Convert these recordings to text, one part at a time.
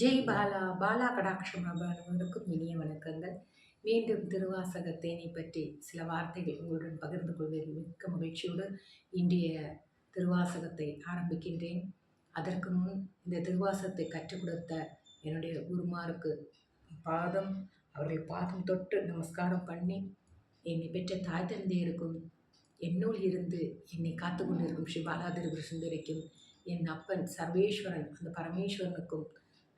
ஜெய் பாலா பாலா கடாட்சம் இனிய வணக்கங்கள். மீண்டும் திருவாசக தேனி பற்றி சில வார்த்தைகள் உங்களுடன் பகிர்ந்து கொள்வதில் மிக்க மகிழ்ச்சியோடு இன்றைய திருவாசகத்தை ஆரம்பிக்கின்றேன். அதற்கு முன் இந்த திருவாசகத்தை கற்றுக் கொடுத்த என்னுடைய குருமாருக்கு பாதம் அவர்கள் பாதம் தொட்டு நமஸ்காரம் பண்ணி என்னை பெற்ற தாய் தந்தையருக்கும் என்னுள் இருந்து என்னை காத்து கொண்டிருக்கும் ஸ்ரீ பாலாதிரி சுந்தரிக்கும் என் அப்பன் சர்வேஸ்வரன் அந்த பரமேஸ்வரனுக்கும்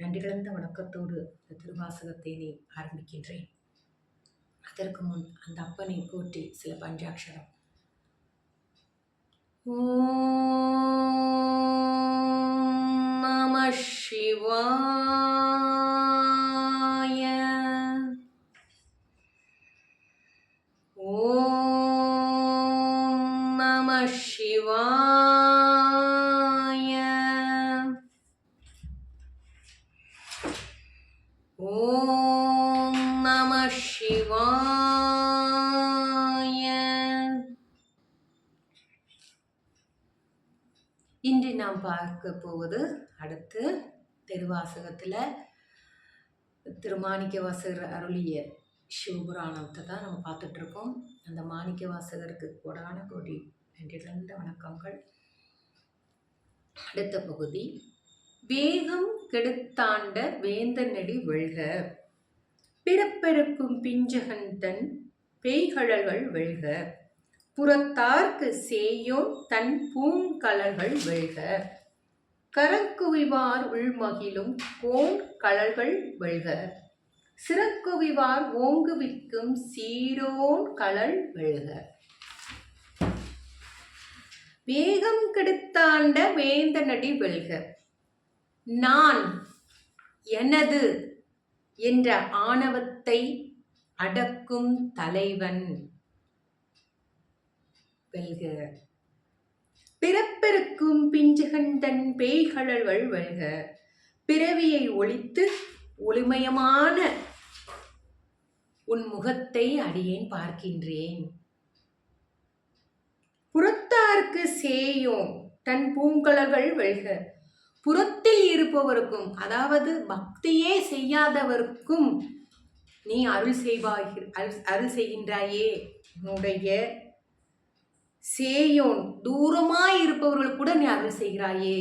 நன்றி கலந்த வணக்கத்தோடு இந்த திருவாசகத்தை நீ ஆரம்பிக்கின்றேன். அதற்கு முன் அந்த அப்பனை போற்றி சில பஞ்சாட்சரம். ஓம் நம சிவாய. ஓம் நம சிவாய. ஓம் நம சிவாய. இன்று நாம் பார்க்க போவது அடுத்து திருவாசகத்தில் திருமாணிக்க வாசகர் அருளிய சிவபுராணத்தை தான் நம்ம பார்த்துட்ருக்கோம். அந்த மாணிக்க வாசகருக்கு கூடான கோடி நன்றிகளந்த வணக்கங்கள். அடுத்த பகுதி வேகம் கெடுத்தாண்ட வேந்தனடி வெழ்க பிறப்பெருக்கும் பிஞ்சகன் தன் பேய்கழல்கள் வெழ்க புறத்தார்க்கு சேயோன் தன் பூங்கலர்கள் வெழ்க கரக்குவிவார் உள்மகிழும் கோண் கழல்கள் வெழ்க சிறக்குவிவார் ஓங்குவிக்கும் சீரோன் கழல் வெல்க. வேகம் கெடுத்தாண்ட வேந்தனடி வெல்க. நான் எனது என்ற ஆணவத்தை அடக்கும் தலைவன். வெல்க. பிறப்பெருக்கும் பிஞ்சுகண்டன் பேய்கழல்கள் வெல்க பிறவியை ஒழித்து ஒளிமயமான உன் முகத்தை அடியேன் பார்க்கின்றேன். புறத்தார்க்கு சேயோம் தன் பூங்கலர்கள் வெல்க புறத்தில் இருப்பவருக்கும் அதாவது பக்தியே செய்யாதவருக்கும் நீ அருள் செய்வாய் அருள் செய்கின்றாயே. உன்னுடைய சேயோன் தூரமாய் இருப்பவர்கள் கூட நீ அருள் செய்கிறாயே.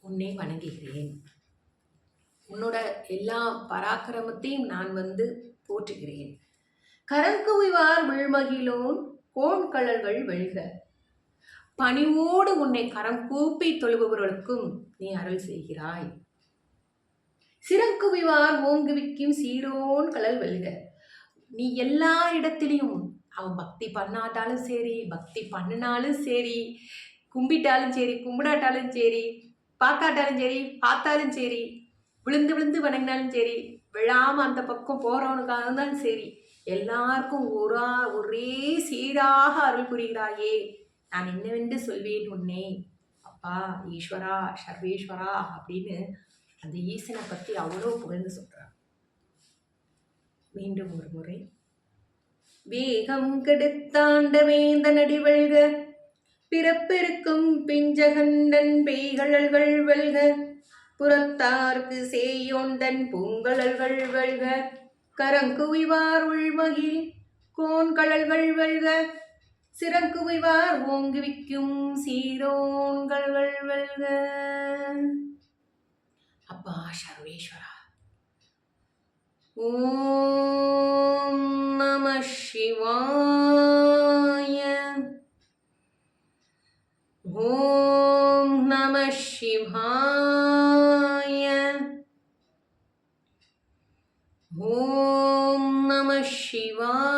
உன்னை வணங்குகிறேன். உன்னோட எல்லா பராக்கிரமத்தையும் நான் வந்து போற்றுகிறேன். கரங்குவிவார் விழ்மகிலோன் கோண்கழல்கள் கழல்கள் பணிவோடு உன்னை கரம் கூப்பி தொழுபவர்களுக்கும் நீ அருள் செய்கிறாய். சிறங்குவிவார் ஓங்குவிக்கும் சீரோன் கலல் வெல்க. நீ எல்லா இடத்திலையும் அவன் பக்தி பண்ணாட்டாலும் சரி பக்தி பண்ணினாலும் சரி கும்பிட்டாலும் சரி கும்பிடாட்டாலும் சரி பார்க்காட்டாலும் சரி பார்த்தாலும் சரி விழுந்து விழுந்து வணங்கினாலும் சரி விழாமல் அந்த பக்கம் போகிறவனுக்காக இருந்தாலும் சரி. எல்லாருக்கும் ஒரா ஒரே சீராக அருள் புரிகிறாயே. நான் என்னவென்று சொல்வேன் உன்னே. அப்பா ஈஸ்வரா சர்வேஸ்வரா அப்படின்னு அந்த ஈசனை பற்றி அவ்வளோ புகழ்ந்து சொல்கிறார் மீண்டும் ஒரு முறை. வேகம் கெடுத்தாண்ட வேந்த நடிவழ்க பிறப்பிருக்கும் பிஞ்சகண்டன் பேய்கழல்கள் வெல்க புறத்தார்க்கு சேயோந்தன் பூங்கழல்கள் வெல்க கரங்குவிவார் உள்மகில் கோன்கழல்கள் வெல்க சிறங்குவிவார் ஓங்குவிக்கும் சீரோன்கள் வெல்க அப்பா சர்வேஸ்வரா. ஓம் நம சிவாய. ஓம் நம சிவாய. ஓம் நம சிவாய.